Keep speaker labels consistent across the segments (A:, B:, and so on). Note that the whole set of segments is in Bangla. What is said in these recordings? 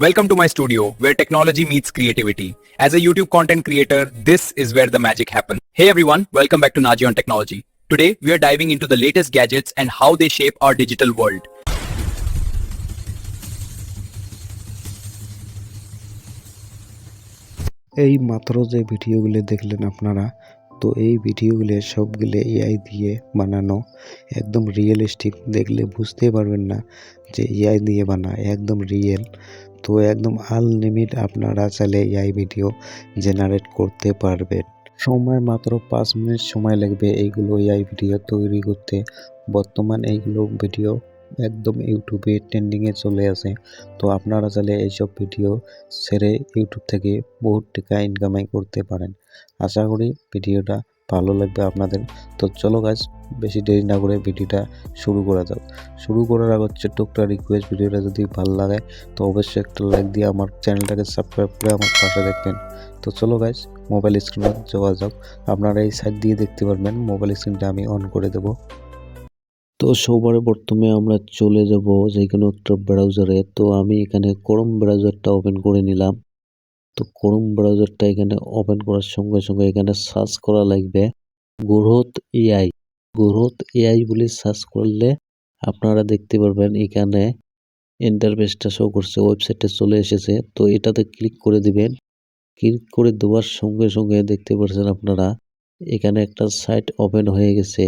A: Welcome to my studio where technology meets creativity. As a YouTube content creator, this is where the magic happens. Hey everyone, welcome back to Naji on Technology. Today, we are diving into the latest gadgets and how they shape our digital world.
B: এই মাত্র যে ভিডিওগুলো দেখলেন আপনারা তো এই ভিডিওগুলো সবগুলো এআই দিয়ে বানানো একদম রিয়েলিস্টিক দেখলে বুঝতে পারবেন না যে এআই দিয়ে বানা একদম রিয়েল তো একদম আনলিমিট আপনারা চাইলে এআই ভিডিও জেনারেট করতে পারবেন। সময় মাত্র পাঁচ মিনিট সময় লাগবে এইগুলো এআই ভিডিও তৈরি করতে। বর্তমান এইগুলো ভিডিও একদম ইউটিউবে ট্রেন্ডিংয়ে চলে আসে। তো আপনারা চাইলে এইসব ভিডিও ছেড়ে ইউটিউব থেকে বহুত টাকা ইনকামাই করতে পারেন। আশা করি ভিডিওটা ভালো লাগবে আপনাদের। তো চলো গাছ বেশি দেরি না করে ভিডিওটা শুরু করা যাক। শুরু করার আগে ছোট্ট একটা রিকোয়েস্ট ভিডিওটা যদি ভালো লাগে, তো অবশ্যই একটা লাইক দিয়ে আমার চ্যানেলটাকে সাবস্ক্রাইব করে আমার পাশে দেখবেন। তো চলো গাইজ মোবাইল স্ক্রিনে যাক। আপনারা এই সাইড দিয়ে দেখতে পারবেন মোবাইল স্ক্রিনটা আমি অন করে দেবো। তো সবার প্রথমে আমরা চলে যাব যে কোনো একটা ব্রাউজারে তো আমি এখানে ক্রোম ব্রাউজারটা ওপেন করে নিলাম। তো ক্রোম ব্রাউজারটা এখানে ওপেন করার সঙ্গে সঙ্গে এখানে সার্চ করা লাগবে। গ্রোথ এআই গ্রোথ এআই বলে সার্চ করলে আপনারা দেখতে পারবেন এখানে ইন্টারফেসটা শো করছে ওয়েবসাইটে চলে এসেছে। তো এটাতে ক্লিক করে দিবেন। ক্লিক করে দেওয়ার সঙ্গে সঙ্গে দেখতে পাচ্ছেন আপনারা এখানে একটা সাইট ওপেন হয়ে গেছে।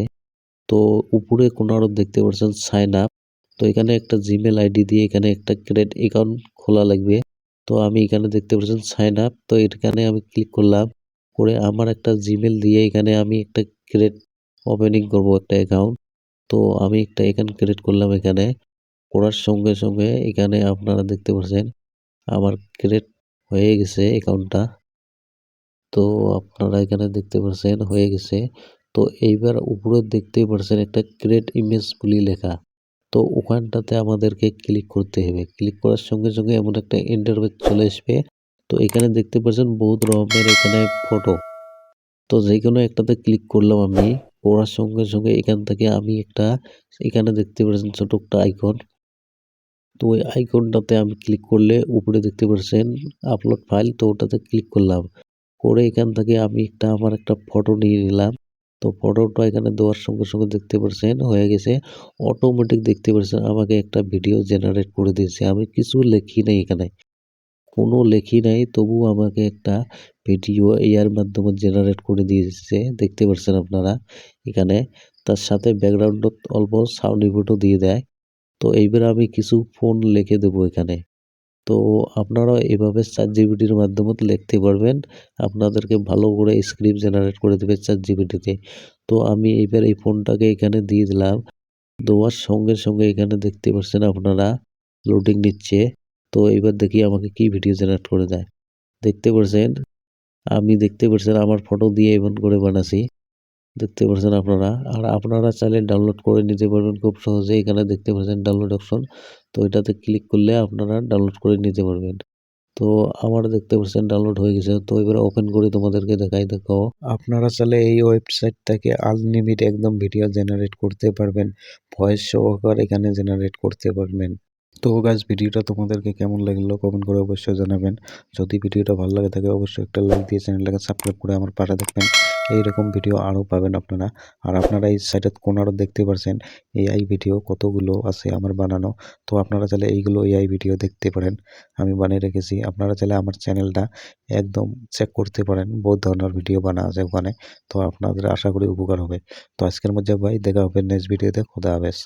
B: তো উপরে কোনারও দেখতে পাচ্ছেন সাইন আপ তো এখানে একটা জিমেল আইডি দিয়ে এখানে একটা ক্রেডিট অ্যাকাউন্ট খোলা লাগবে। তো আমি এখানে দেখতে পাচ্ছেন সাইন আপ তো এখানে আমি ক্লিক করলাম। করে আমার একটা জিমেল দিয়ে এখানে আমি একটা ক্রেডিট ওপেনিং করব একটা অ্যাকাউন্ট তো আমি একটা অ্যাকাউন্ট ক্রিয়েট করলাম এখানে। করার সঙ্গে সঙ্গে এখানে আপনারা দেখতে পাচ্ছেন, আমার ক্রিয়েট হয়ে গেছে অ্যাকাউন্টটা তো আপনারা এখানে দেখতে পাচ্ছেন, হয়ে গেছে। তো এইবার উপরে দেখতেই পাচ্ছেন একটা ক্রিয়েট ইমেজ বলে লেখা। তো ওখানটাতে আমাদেরকে ক্লিক করতে হবে। ক্লিক করার সঙ্গে সঙ্গে এমন একটা ইন্টারভেস চলে আসবে। তো এখানে দেখতে পাচ্ছেন, বহুত রকমের এখানে ফটো তো যে কোনো একটাতে ক্লিক করলাম আমি। করার সঙ্গে সঙ্গে এখান থেকে আমি একটা, এখানে দেখতে পাচ্ছেন ছোট একটা আইকন তো ওই আইকনটাতে আমি ক্লিক করলে উপরে দেখতে পাচ্ছেন আপলোড ফাইল তো ওটাতে ক্লিক করলাম। করে এখান থেকে আমি একটা, আমার একটা ফটো নিয়ে নিলাম। তো ফটোটা এখানে দেওয়ার সঙ্গে সঙ্গে দেখতে পাচ্ছেন হয়ে গেছে। অটোমেটিক দেখতে পাচ্ছেন আমাকে একটা ভিডিও জেনারেট করে দিয়েছে। আমি কিছু লেখি নাই এখানে। কোনো লেখি নাই তবু আমাকে একটা ভিডিও এআর মাধ্যমে জেনারেট করে দিয়েছে, দেখতে পাচ্ছেন আপনারা। এখানে তার সাথে ব্যাকগ্রাউন্ড অল্প সাউন্ড ইফেক্টও দিয়ে দেয়। তো এইবার আমি কিছু ফোন লিখে দেবো এখানে। তো আপনারা এভাবে চার জিবিটির মাধ্যমে লিখতে পারবেন। আপনাদেরকে ভালো করে স্ক্রিপ্ট জেনারেট করে দেবে চার জিবিটিতে তো আমি এইবার এই ফোনটাকে এখানে দিয়ে দিলাম। দেওয়ার সঙ্গে সঙ্গে এখানে দেখতে পাচ্ছেন আপনারা লোডিং নিচ্ছে। তো এবার দেখি আমাকে কি ভিডিও জেনারেট করে দেয়। দেখতে পাচ্ছেন আমি দেখতে পাচ্ছেন আমার ফটো দিয়ে এমন করে বানাছি। দেখতে পারছেন আপনারা? আর আপনারা চাইলে ডাউনলোড করে নিতে পারবেন খুব সহজে। এখানে দেখতে পাচ্ছেন ডাউনলোড অপশন তো এটাতে ক্লিক করলে আপনারা ডাউনলোড করে নিতে পারবেন। তো আমার দেখতে পাচ্ছেন ডাউনলোড হয়ে গেছে। তো এবারে ওপেন করে তোমাদেরকে দেখাই। দেখো, আপনারা চাইলে এই ওয়েবসাইট থেকে আনলিমিট একদম ভিডিও জেনারেট করতে পারবেন। ভয়েস সহকার এখানে জেনারেট করতে পারবেন। তো গাছ ভিডিওটা তোমাদেরকে কেমন লাগল কমেন্ট করে অবশ্যই জানাবেন। যদি ভিডিওটা ভালো লাগে থাকে, অবশ্যই একটা লাইক দিয়ে চ্যানেলটাকে সাবস্ক্রাইব করে আমার পাশে দেখবেন এইরকম ভিডিও আরও পাবেন আপনারা। আর আপনারা এই সাইটে কোনারও দেখতে পারছেন এআই ভিডিও কতগুলো আছে আমার বানানো। তো আপনারা চাইলে এইগুলো এআই ভিডিও দেখতে পারেন। আমি বানিয়ে রেখেছি। আপনারা চাইলে আমার চ্যানেলটা একদম চেক করতে পারেন। বহুত ধরনের ভিডিও বানা আছে ওখানে। তো আপনাদের আশা করি উপকার হবে। তো আজকের মধ্যে ভাই, দেখা হবে নেক্সট ভিডিওতে খোদা হাফেজ।